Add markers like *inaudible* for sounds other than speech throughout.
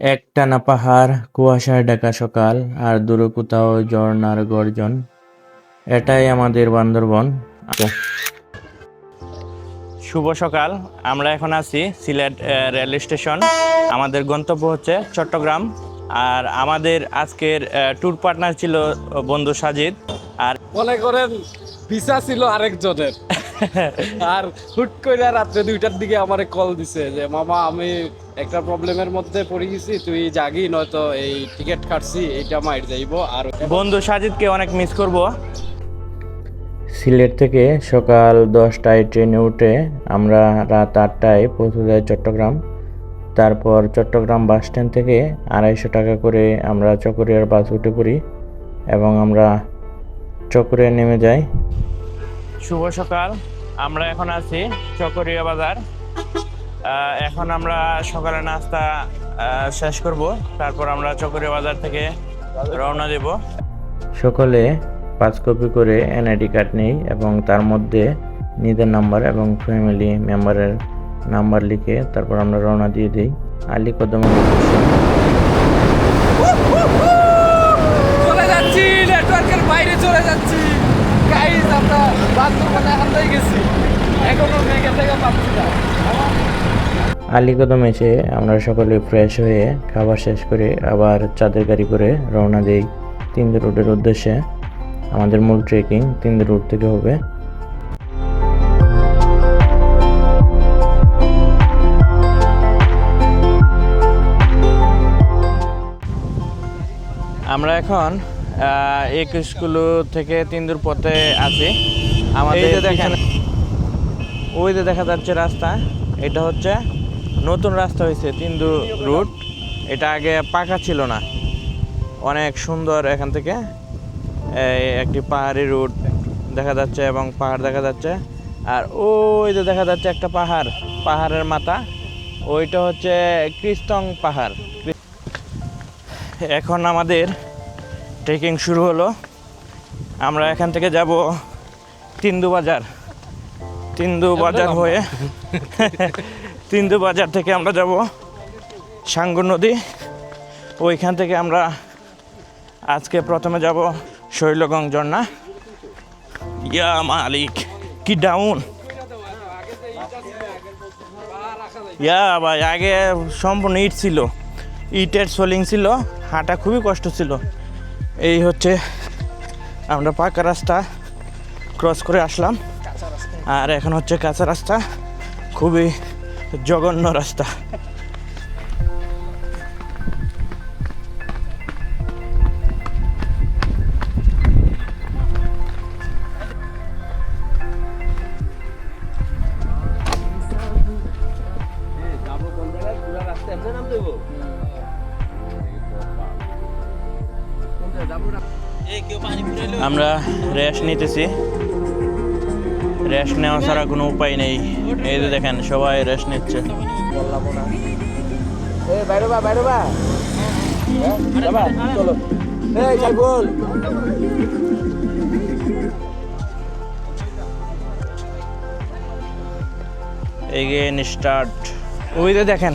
একটানা পাহাড় কুয়াশায় ঢাকা সকাল আর দূরে কোথাও ঝর্ণার গর্জন। এটাই আমাদের বান্দরবন। শুভ সকাল। আমরা এখন আছি সিলেট রেল স্টেশন। আমাদের গন্তব্য হচ্ছে চট্টগ্রাম। আর আমাদের আজকের ট্যুর পার্টনার ছিল বন্ধু সাজিদ। আর মনে করেন ভিসা ছিল আরেকজনের। আর হুট করে রাত্রে দুইটার দিকে আমারে কল দিছে যে মামা আমি একটা প্রবলেমের মধ্যে পড়ে গেছি তুই জাগি নয়তো এই টিকিট কাটছি এইটা মাইর যাইবো আর বন্ধু সাজিদকে অনেক মিস করব। সিলেট থেকে সকাল দশটায় ট্রেনে উঠে আমরা রাত আটটায় পৌঁছে যাই চট্টগ্রাম। তারপর চট্টগ্রাম বাস স্ট্যান্ড থেকে আড়াইশো টাকা করে আমরা চকরিয়ার বাস উঠে পড়ি এবং আমরা চকরিয়া নেমে যাই। শুভ সকাল। আমরা এখন আছি চকরিয়া বাজার। এখন আমরা সকালে নাস্তা শেষ করব। তারপর আমরা চকরিয়া বাজার থেকে রওনা দেব। সকলে পাঁচ কপি করে এনআইডি কার্ড নেই এবং তার মধ্যে নিজের নাম্বার এবং ফ্যামিলি মেম্বারের নাম্বার লিখে তারপর আমরা রওনা দিয়ে দিই। আলী কদমের উদ্দেশ্যে। চলে যাচ্ছি নেটওয়ার্কের বাইরে চলে যাচ্ছি গাইস আমরা হান্দাই গেছি। এখনও মেঘে থেকে পাচ্ছি না। এসে আমরা সকলে ফ্রেশ হয়ে খাবার শেষ করে আবার চাঁদের গাড়ি করে রওনা দিই তিনদের রোডের উদ্দেশ্যে। আমাদের মূল ট্রেকিং তিনদের রোড থেকে হবে। আমরা এখন একুশ কিলো থেকে তিনদুর পথে আছি। আমাদের দেখেন। ওই যে দেখা যাচ্ছে রাস্তা এটা হচ্ছে নতুন রাস্তা হয়েছে তিন্দু রুট। এটা আগে পাকা ছিল না। অনেক সুন্দর এখান থেকে। একটি পাহাড়ি রুট দেখা যাচ্ছে এবং পাহাড় দেখা যাচ্ছে। আর ওই যে দেখা যাচ্ছে একটা পাহাড় পাহাড়ের মাথা। ওইটা হচ্ছে কৃষ্টং পাহাড়। এখন আমাদের ট্রেকিং শুরু হলো। আমরা এখান থেকে যাব তিন্দু বাজার। তিন্দু বাজার হয়ে তিন্দু বাজার থেকে আমরা যাব সাঙ্গু নদী। ওইখান থেকে আমরা আজকে প্রথমে যাব শৈলগং ঝর্ণা। ইয়া মালিক কি ডাউন ইয়া ভাই আগে সম্পূর্ণ ইট ছিল। ইটের সোলিং ছিল হাঁটা খুবই কষ্ট ছিল। এই হচ্ছে আমরা পাকা রাস্তা। ক্রস করে আসলাম। আর এখন হচ্ছে কাঁচা রাস্তা। খুবই জঘন্য রাস্তা। আমরা রেস্ট নিতেছি। রেস্ট নেওয়া ছাড়া কোনো উপায় নেই। এই যে দেখেন সবাই রেস্ট নিচ্ছে। এগেন স্টার্ট ওই যে দেখেন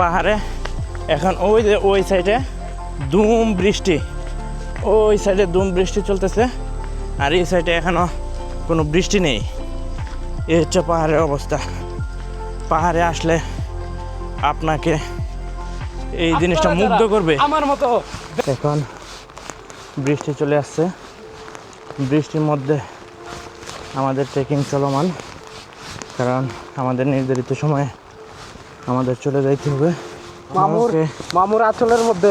পাহাড়ে। এখন ওই যে ওই সাইডে দুম বৃষ্টি। ওই সাইডে দুম বৃষ্টি চলতেছে। আর এই সাইডে এখনও কোনো বৃষ্টি নেই। এই হচ্ছে পাহাড়ের অবস্থা। পাহাড়ে আসলে আপনাকে এই জিনিসটা মুগ্ধ করবে। আমার মতো এখন বৃষ্টি চলে আসছে। বৃষ্টির মধ্যে আমাদের ট্রেকিং চলমান। কারণ আমাদের নির্ধারিত সময়ে আমাদের চলে যাইতে হবে। মামুর মামুর আঁচলের মধ্যে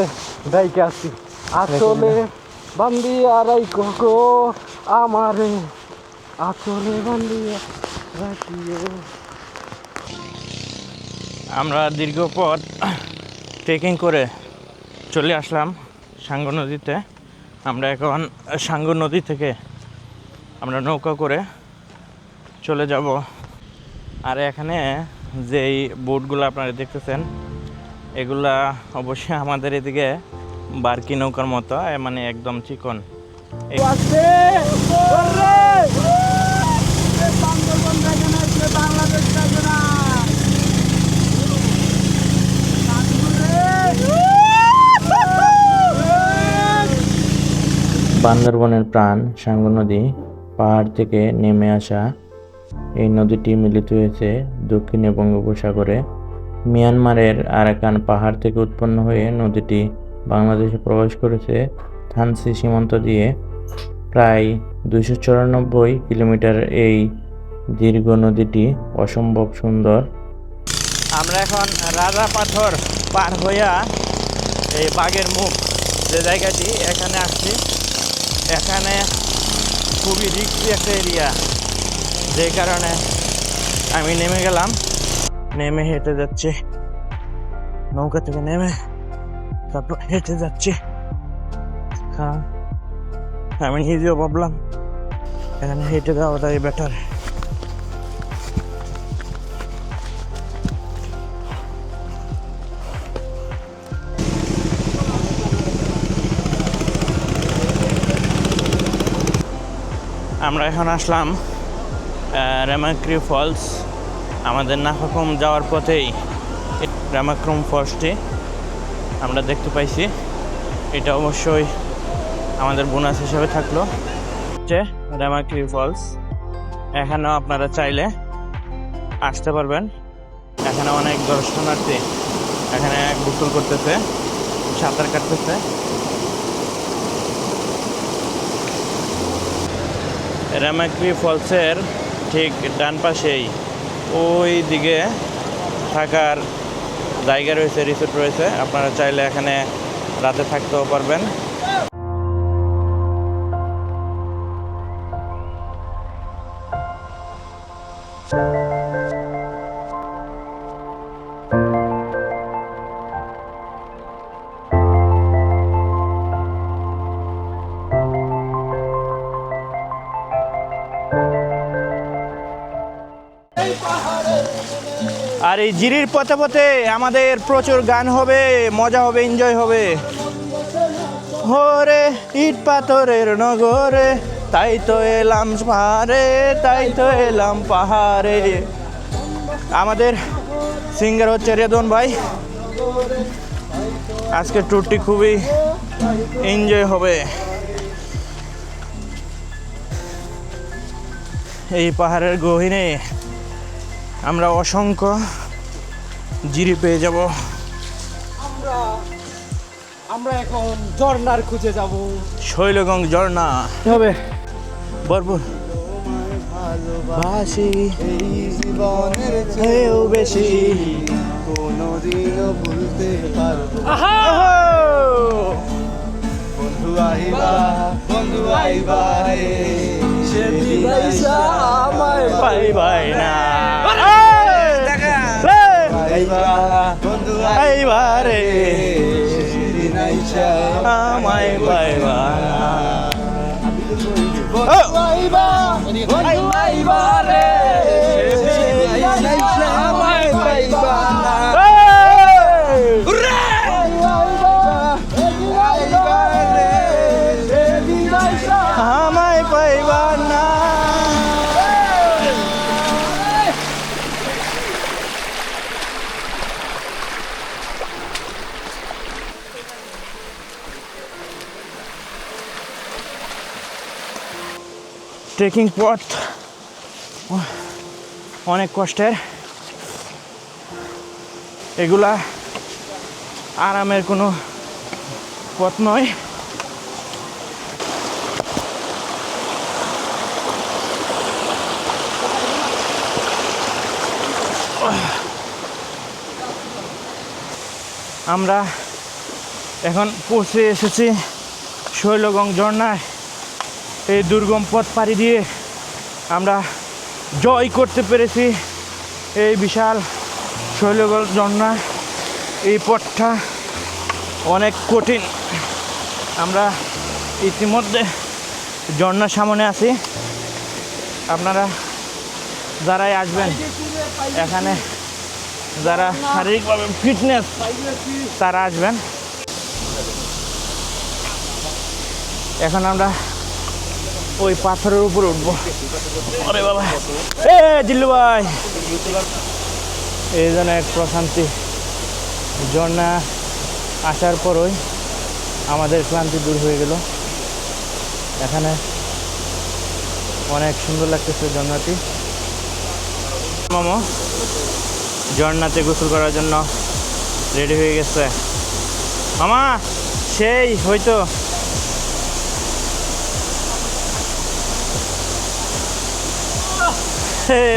ডাইকে আসছি আঁচলে বান্দি আর আমারে। আঁচলে বান্দি রাখিও আমরা দীর্ঘ পথ ট্রেকিং করে চলে আসলাম সাঙ্গু নদীতে। আমরা এখন সাঙ্গু নদী থেকে আমরা নৌকা করে চলে যাব। আর এখানে যেই বোটগুলো আপনারা দেখতেছেন এগুলা অবশ্যই আমাদের এদিকে বার্কি নৌকার মতো মানে একদম চিকন এই- আসছে ওরে বান্দরবন দেখে না বাংলাদেশ দেখে না বান্দরবনের প্রাণ সাঙ্গু নদী পাহাড় থেকে নেমে আসা এই নদীটি মিলিত হয়েছে দক্ষিণে বঙ্গোপসাগরে। মিয়ানমারের আরাকান পাহাড় থেকে উৎপন্ন হয়ে নদীটি বাংলাদেশে প্রবেশ করেছে থানসি সীমান্ত দিয়ে। প্রায় দুশো চুরানব্বই কিলোমিটার এই দীর্ঘ নদীটি অসম্ভব সুন্দর। আমরা এখন রাজা পাথর পার হইয়া এই বাঘের মুখ যে জায়গাটি এখানে আসছি। এখানে খুবই রিক্সি একটা এরিয়া যে কারণে আমি নেমে গেলাম। নেমে হেঁটে যাচ্ছি। নৌকা থেকে নেমে তারপর হেঁটে যাচ্ছি। কারণ আমি নিজেও ভাবলাম, এখানে হেঁটে যাওয়াটাই বেটার আমরা এখন আসলাম রেমাক্রি ফলস, আমাদের নাফাকুম যাওয়ার পথেই। রেমাক্রম ফলসটি আমরা দেখতে পাইছি। এটা অবশ্যই আমাদের বোনাস হিসেবে থাকল। যে রেমাক্রি ফলস। এখানেও আপনারা চাইলে আসতে পারবেন। এখানে অনেক দর্শনার্থী এখানে গোসল করতেছে, সাঁতার কাটতেছে। রামাক্রি ফলসের ঠিক ডান পাশেই। ওই দিকে থাকার জায়গা রয়েছে রিসোর্ট রয়েছে। আপনারা চাইলে এখানে রাতে থাকতেও পারবেন। জিরির পথে পথে আমাদের প্রচুর গান হবে, মজা হবে এনজয় হবে। হরে ইট পাথরের নগরে, তাই তো এলাম পাহাড়ে, তাই তো এলাম পাহাড়ে। আমাদের সিঙ্গার হচ্ছে রেদন ভাই। আজকে ট্যুরটি খুবই এনজয় হবে। এই পাহাড়ের গহিনে আমরা অসংখ্য জিরি পেয়ে যাব। আমরা আমরা এখন ঝর্ণার খুঁজে যাব। শৈলগঞ্জ ঝর্ণা। হবে? ভরপুর। ভালোবাসি। জীবনের হেও বেশি। কোনদিনও ভুলতে পারব। আহা! বন্ধু আইবা বন্ধু আইবা রে সেদিন আইসা আমায় বাই বাই না। বন্ধু আইবারে আমায় পাইবা। বন্ধু আইবা বন্ধু আইবা ট্রেকিং পথ অনেক কষ্টের। এগুলা আরামের কোনো পথ নয়। আমরা এখন পৌঁছে এসেছি শৈলগঞ্জ ঝর্ণায়। এই দুর্গম পথ পাড়ি দিয়ে আমরা জয় করতে পেরেছি। এই বিশাল শৈলগল ঝর্ণা, এই পথটা অনেক কঠিন। আমরা ইতিমধ্যে ঝর্ণার সামনে আছি। আপনারা যারাই আসবেন, এখানে যারা শারীরিকভাবে ফিটনেস, তারা আসবেন। এখন আমরা ওই পাথরের উপরে উঠবো। আরে বাবা। এ জিল্লু ভাই। এই যেন এক প্রশান্তি। ঝর্ণা আসার পরই আমাদের ক্লান্তি দূর হয়ে গেল। এখানে অনেক সুন্দর লাগতেছে ঝর্ণাটি। মামা ঝর্ণাতে গোসল করার জন্য রেডি হয়ে গেছে। মামা সেই হয়তো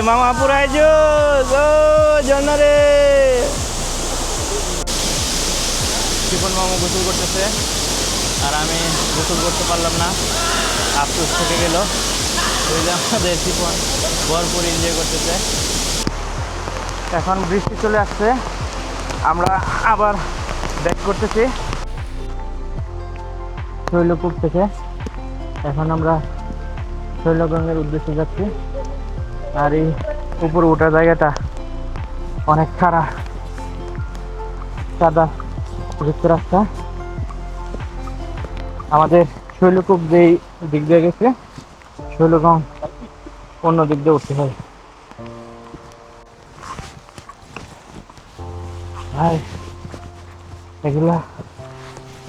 মামা পুরাই জোস ও ঝর্ণা রে। শিপন মামা গোসল করতেছে আর আমি গোসল করতে পারলাম না আফসোস থেকে গেল। ওই যে আমাদের শিপন ভরপুর এনজয় করতেছে। এখন বৃষ্টি চলে আসছে আমরা আবার ব্যাক করতেছি। শৈলকূপ থেকে। এখন আমরা শৈলগঙ্গের উদ্দেশ্যে যাচ্ছি। আর এই উপরে ওঠার জায়গাটা অনেক খারাপ সাদা রাস্তা। আমাদের শৈলকূপ যেই দিক দিয়ে গেছে শৈলগঞ্জ অন্য দিক দিয়ে উঠতে হয়। ভাই এগুলা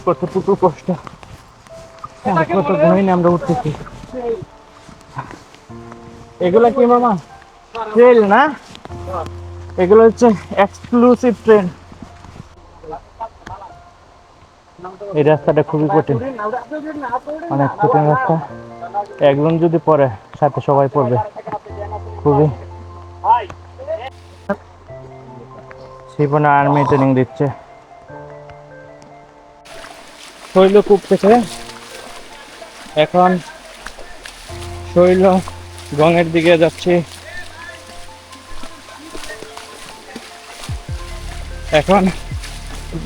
কতটুকু কষ্ট? কত ঘুমিয়ে আমরা উঠতেছি। এগুলা কি মামা? ট্রেল না? এগুলো হচ্ছে এক্সক্লুসিভ ট্রেন এই রাস্তাটা খুবই কঠিন। অনেক কঠিন রাস্তা। একজন যদি পড়ে, সাথে সবাই পড়বে। খুবই। শিবনা আর্মি ট্রেনিং দিচ্ছে। শৈলকূপ থেকে। এখন শৈল গঙের দিকে যাচ্ছি। এখন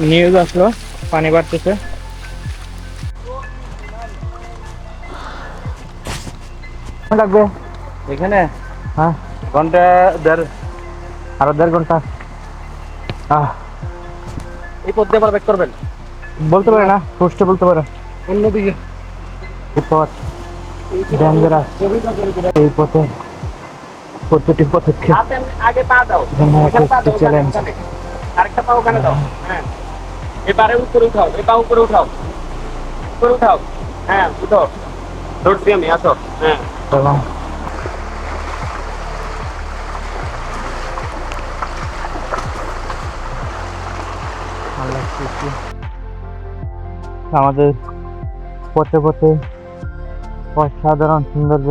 নিউজ আসলো পানি বাড়তেছে। লাগবে? এখানে? হ্যাঁ। ঘণ্টা দেড়। আরও দেড় ঘণ্টা। আহ। এই পথ দিয়ে আবার ব্যাক করবেন? বলতে পারে না পোস্টে বলতে পারে। অন্যদিকে এই এই পথে প্রতিটি পদক্ষেপ আগে পা দাও। চ্যালেঞ্জ আরেকটা পা ওখানে দাও। হ্যাঁ। এবারে উপরে উঠাও এ পা উপরে উঠাও। উপরে উঠাও। হ্যাঁ উঠো ধরছি আমি আসো। হ্যাঁ। আমাদের পথে পথে অসাধারণ সৌন্দর্য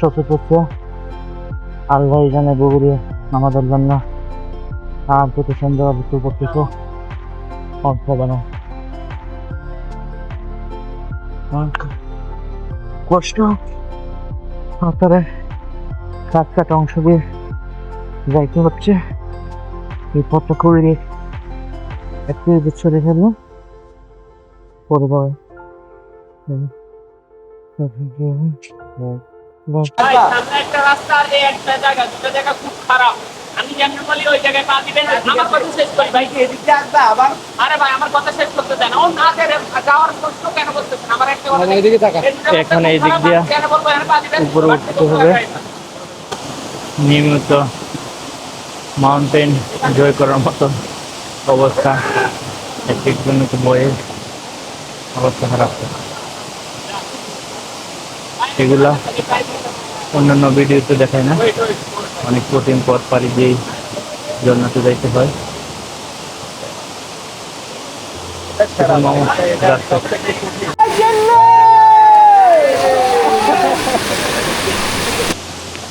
চোখে চোখে আল্লাহ জানে বগুড়িয়া আমাদের জন্য আর কত সুন্দর অবস্থা করতেছে। অসাধারণ। কষ্ট সাঁতারে কাট কাট অংশ দিয়ে যাইতে হচ্ছে। এই পথটা খুবই একটু গুচ্ছ রেখে দিলাম পরে সামনে একটা রাস্তা আর এই একটা জায়গা দুটো জায়গা খুব খারাপ। আমি যেমন বলি ওই জায়গায় পা দিবেন আমার কথা শেষ করি ভাই। আরে ভাই আমার কথা শেষ করতে দেন। ও না করে যাওয়ার প্রশ্ন কেন করতেছেন? আমার একটা কথা এদিকে তাকা এখন এই দিক দিয়া কেন বলব? এখানে পা দিবেন উপরে উঠতে হবে। নিয়মিত মাউন্টেন জয় করার মতো অবস্থা। এক একজনকে বয়ে অবস্থা খারাপ। এগুলা অন্যান্য ভিডিওতে দেখায় না। অনেক কঠিন পথ পাড়ি দিয়েই জন্নাতে যাইতে হয়।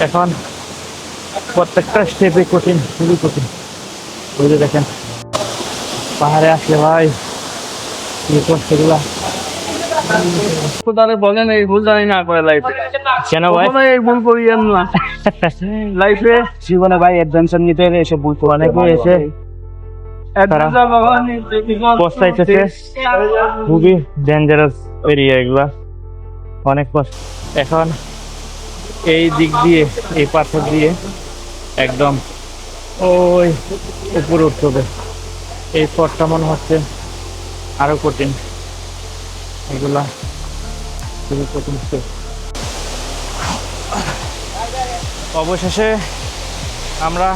এখন প্রত্যেকটা স্টেপে কঠিন, খুবই কঠিন। যে দেখেন, পাহাড়ে আসলে ভাই কি কষ্টগুলা তাহলে বলেন এই ভুল জানি না করে লাইফে কেন ভাই? এই ভুল করিয়েন না। লাইফে জীবনে ভাই অ্যাডভেঞ্চার নিতে এলে এসে ভুল অনেকে হয়। ভগবান পস্তাইতেছে। খুবই ডেঞ্জারাস এরিয়া এগুলা। অনেক কষ্ট। এখন এই দিক দিয়ে এই পাথর দিয়ে একদম ওই উপরে উঠতে হবে। এই পথটা মনে হচ্ছে আরও কঠিন। এগুলা কঠিন step। অবশেষে আমরা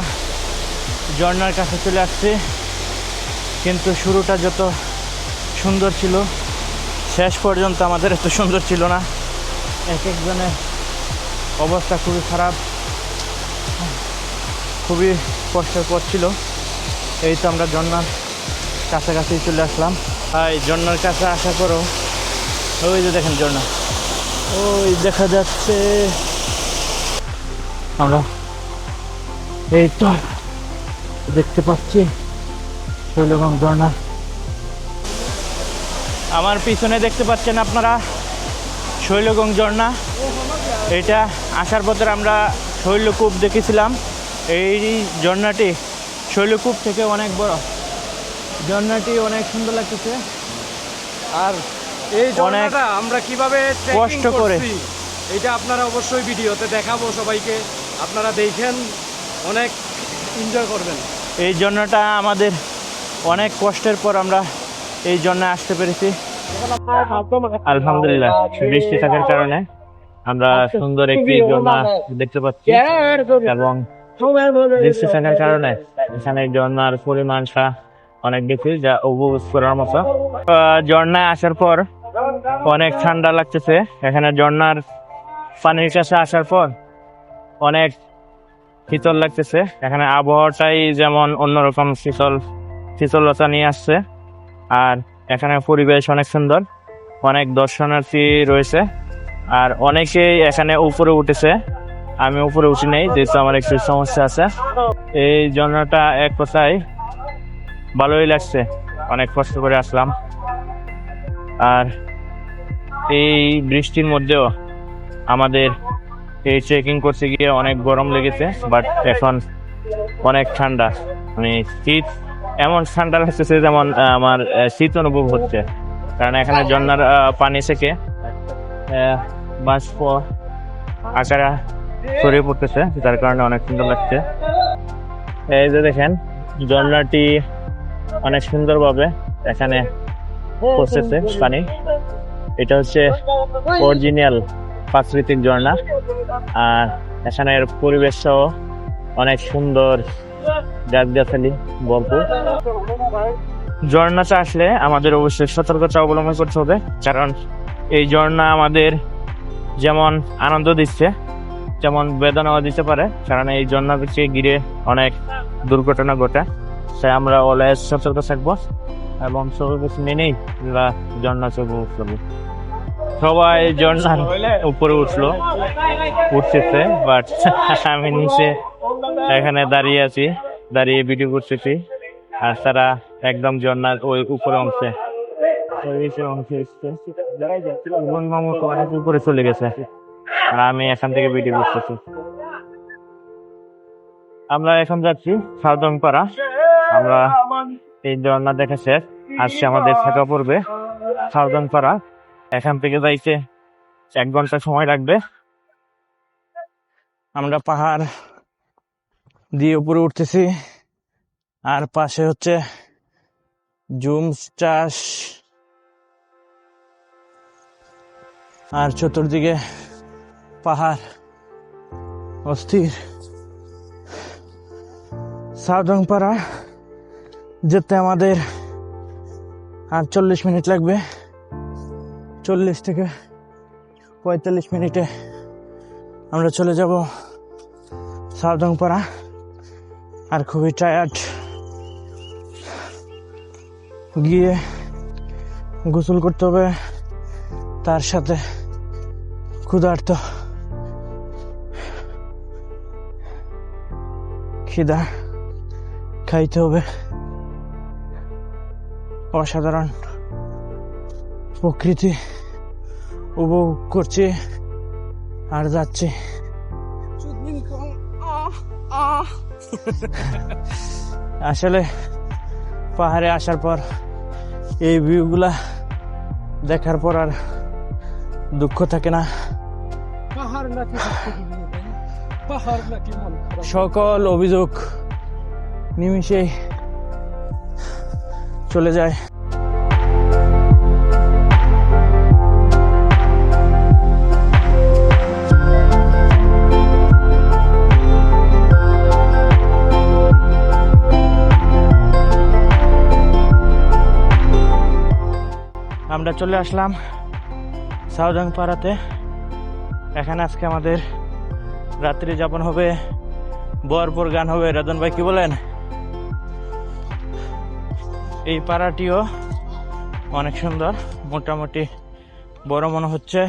ঝর্ণার কাছে চলে আসছি। কিন্তু শুরুটা যত সুন্দর ছিল, শেষ পর্যন্ত আমাদের এত সুন্দর ছিল না। এক একজনের অবস্থা খুবই খারাপ, খুবই কষ্টকর ছিল। এই তো আমরা ঝর্নার কাছাকাছি চলে আসলাম। ভাই ঝর্নার কাছে আশা করো ওই যে দেখেন ঝর্ণা। ওই দেখা যাচ্ছে। আমরা এই তো দেখতে পাচ্ছি শৈলগঞ্জ ঝর্ণা। আমার পিছনে দেখতে পাচ্ছেন আপনারা শৈলগঞ্জ ঝর্ণা। এটা আসার পথে আমরা শৈলকূপ দেখেছিলাম। এই ঝর্ণাটি শৈলকূপ থেকে অনেক বড়। ঝর্ণাটি অনেক সুন্দর লাগতেছে। আর এই ঝর্ণাটা আমরা কীভাবে কষ্ট করে। এটা আপনারা অবশ্যই ভিডিওতে দেখাবো সবাইকে। আপনারা দেখেন অনেক এনজয় করবেন। এই ঝর্ণাটা আমাদের অনেক কষ্টের পর আমরা এই জন্য আসতে পেরেছি। আলহামদুলিল্লাহ বৃষ্টি থাকার কারণে আমরা সুন্দর একটি ঝর্ণা দেখতে পাচ্ছি। এবং বৃষ্টি থাকার কারণে এখানে ঝর্ণার পরিমাণটা অনেক বেশি যা উপভোগ করার মতো। আহ, ঝর্ণায় আসার পর অনেক ঠান্ডা লাগতেছে। এখানে ঝর্ণার পানির কাছে আসার পর অনেক শীতল লাগতেছে। এখানে আবহাওয়াটাই যেমন অন্যরকম শীতল, শীতলতা নিয়ে আসছে। আর এখানে পরিবেশ অনেক সুন্দর। অনেক দর্শনার্থী রয়েছে। আর অনেকেই এখানে উপরে উঠেছে। আমি উপরে উঠি নেই, যেহেতু আমার একটু সমস্যা আছে। এই জন্যটা এক কথায় ভালোই লাগছে। অনেক কষ্ট করে আসলাম। আর এই বৃষ্টির মধ্যেও আমাদের এই ট্রেকিং করতে গিয়ে অনেক গরম লেগেছে বাট এখন অনেক ঠান্ডা। মানে শীত, এমন ঠান্ডা লাগতেছে যেমন আমার শীত অনুভব হচ্ছে। কারণ এখানে ঝর্ণার পানি থেকে বাষ্প, আকারে ছড়িয়ে পড়তেছে, যার কারণে অনেক সুন্দর লাগছে। এই যে দেখেন, ঝর্ণাটি অনেক সুন্দরভাবে এখানে পড়তেছে পানি। এটা হচ্ছে অরিজিনাল প্রাকৃতিক ঝর্ণা। আর এখানের পরিবেশটাও অনেক সুন্দর গাছগাছালি ভরপুর। ঝর্ণাতে আসলে আমাদের অবশ্যই সতর্কতা অবলম্বন করতে হবে, কারণ এই ঝর্ণা আমাদের যেমন আনন্দ দিচ্ছে, যেমন বেদনাও দিতে পারে, কারণ এই ঝর্ণাকে ঘিরে অনেক দুর্ঘটনা ঘটে। তাই আমরা অলওয়েজ সতর্ক থাকব। এবং কিছু মেনেই আমরা ঝর্ণা উপভোগ করব সবাই ঝর্ণার উপরে উঠল। উঠতেছে বাট আমি নিচে এখানে দাঁড়িয়ে আছি, দাঁড়িয়ে ভিডিও করতেছি। আর তারা একদম ঝর্ণার ওই উপরে অংশে। উপরে চলে গেছে। আর আমি এখান থেকে ভিডিও করতেছি। আমরা এখন যাচ্ছি পাড়া আমরা এই ঝর্ণা দেখা শেষ আজকে আমাদের থাকা পড়বে সাউদং পাড়া এখান থেকে যাইতে এক ঘণ্টা সময় লাগবে। আমরা পাহাড় দিয়ে উপরে উঠতেছি। আর পাশে হচ্ছে জুম চাষ। আর চতুর্দিকে পাহাড় অস্থির। সাউদংপাড়া যেতে আমাদের আর চল্লিশ মিনিট লাগবে। চল্লিশ থেকে পঁয়তাল্লিশ মিনিটে আমরা চলে যাব সাউদংপাড়া আর খুবই টায়ার্ড গিয়ে গোসল করতে হবে, তার সাথে ক্ষুধার্ত। খিদা খাইতে হবে। অসাধারণ প্রকৃতি উপভোগ করছে আর যাচ্ছে। *laughs* আসলে পাহাড়ে আসার পর এই ভিউগুলা দেখার পর আর দুঃখ থাকে না। সকল অভিযোগ নিমিষেই চলে যায়। আমরা চলে আসলাম সাউজাং পাড়াতে এখানে আজকে আমাদের রাত্রি যাপন হবে, বরপুর গান হবে। রাজন ভাই, কি বলেন? এই পাড়াটিও অনেক সুন্দর। মোটামুটি বড় মনে হচ্ছে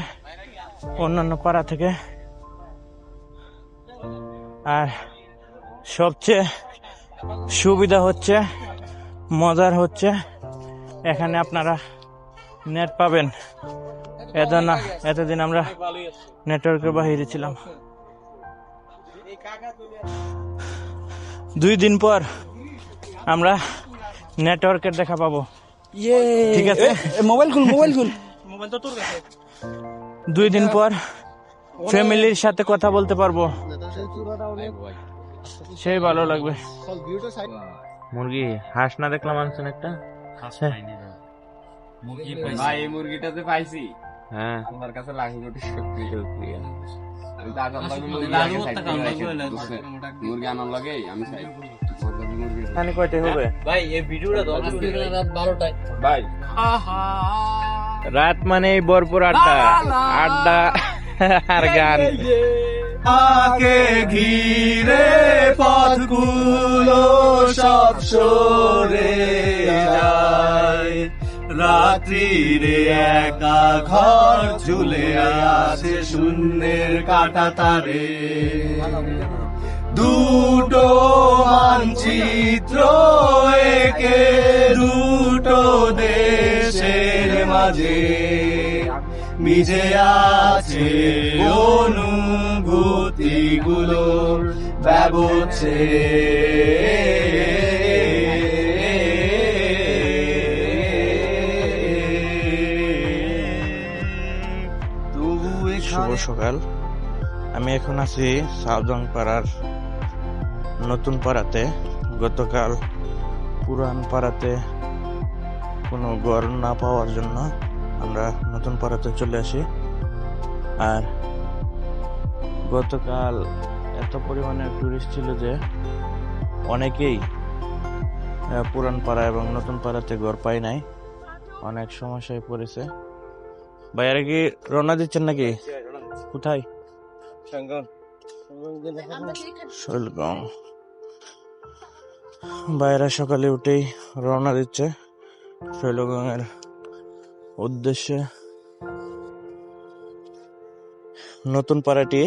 অন্যান্য পাড়া থেকে। আর সবচেয়ে সুবিধা হচ্ছে, মজার হচ্ছে, এখানে আপনারা নেট পাবেন। এত না এতদিন আমরা নেটওয়ার্কের বাহিরে ছিলাম। দুই দিন পর আমরা নেটওয়ার্কের দেখা পাবো। ঠিক আছে? মোবাইল খুল মোবাইল খুল। মোবাইল তো তোর কাছে। দুই দিন পর ফ্যামিলির সাথে কথা বলতে পারব। সেই ভালো লাগবে। মুরগি হাঁস না দেখলাম আনছেন একটা? ভাই এই মুরগিটাতে পাইছি হ্যাঁ। তোমার কাছে লাখি কোটি শক্তি মুরগি আনার লাগে আমি এখানে কয়টাই হবে? ভাই এই ভিডিওটা রাত বারোটায়। ভাই রাত মানে ভরপুর আড্ডা। আড্ডা আর গান। আকে ঘিরে পথগুলো সব সরে যায়। রাত্রিরে একা ঘর ঝুলে আছে শূন্যের কাটা তারে। দুটো মানচিত্র একে দুটো দেশের মাঝে। মিজে আছে অনুভূতিগুলোর ব্যবচ্ছে তবু শুভ সকাল। আমি এখন আছি সাউজং পাড়ার নতুন পাড়াতে গতকাল পুরান পাড়াতে কোনো ঘর না পাওয়ার জন্য আমরা নতুন পাড়াতে চলে আসি। আর গতকাল এত পরিমাণে টুরিস্ট ছিল যে অনেকেই পুরান পাড়া এবং নতুন পাড়াতে ঘর পায় নাই। অনেক সমস্যায় পড়েছে। ভাইয়ারা কি রওনা দিচ্ছেন নাকি? কোথায়? শৈলগাঁও বাইরা সকালে উঠেই রওনা দিচ্ছে শৈলগাঁওয়ের উদ্দেশ্যে। নতুন পাড়াটি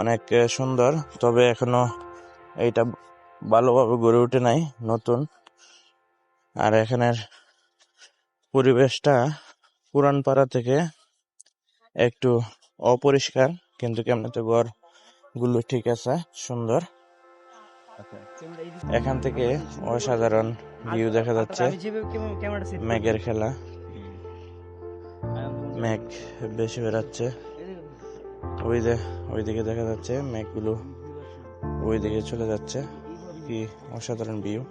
অনেক সুন্দর, তবে এখনও এইটা ভালোভাবে গড়ে ওঠে নাই, নতুন। আর এখানের পরিবেশটা পুরান পাড়া থেকে একটু অপরিষ্কার, কিন্তু কেমনিতে ঘরগুলো ঠিক আছে, সুন্দর। এখান থেকে অসাধারণ ভিউ দেখা যাচ্ছে। মেঘের খেলা। মেঘ বেশি বেড়াচ্ছে। ওই যে ওইদিকে দেখা যাচ্ছে মেঘগুলো। ওইদিকে চলে যাচ্ছে। কি অসাধারণ ভিউ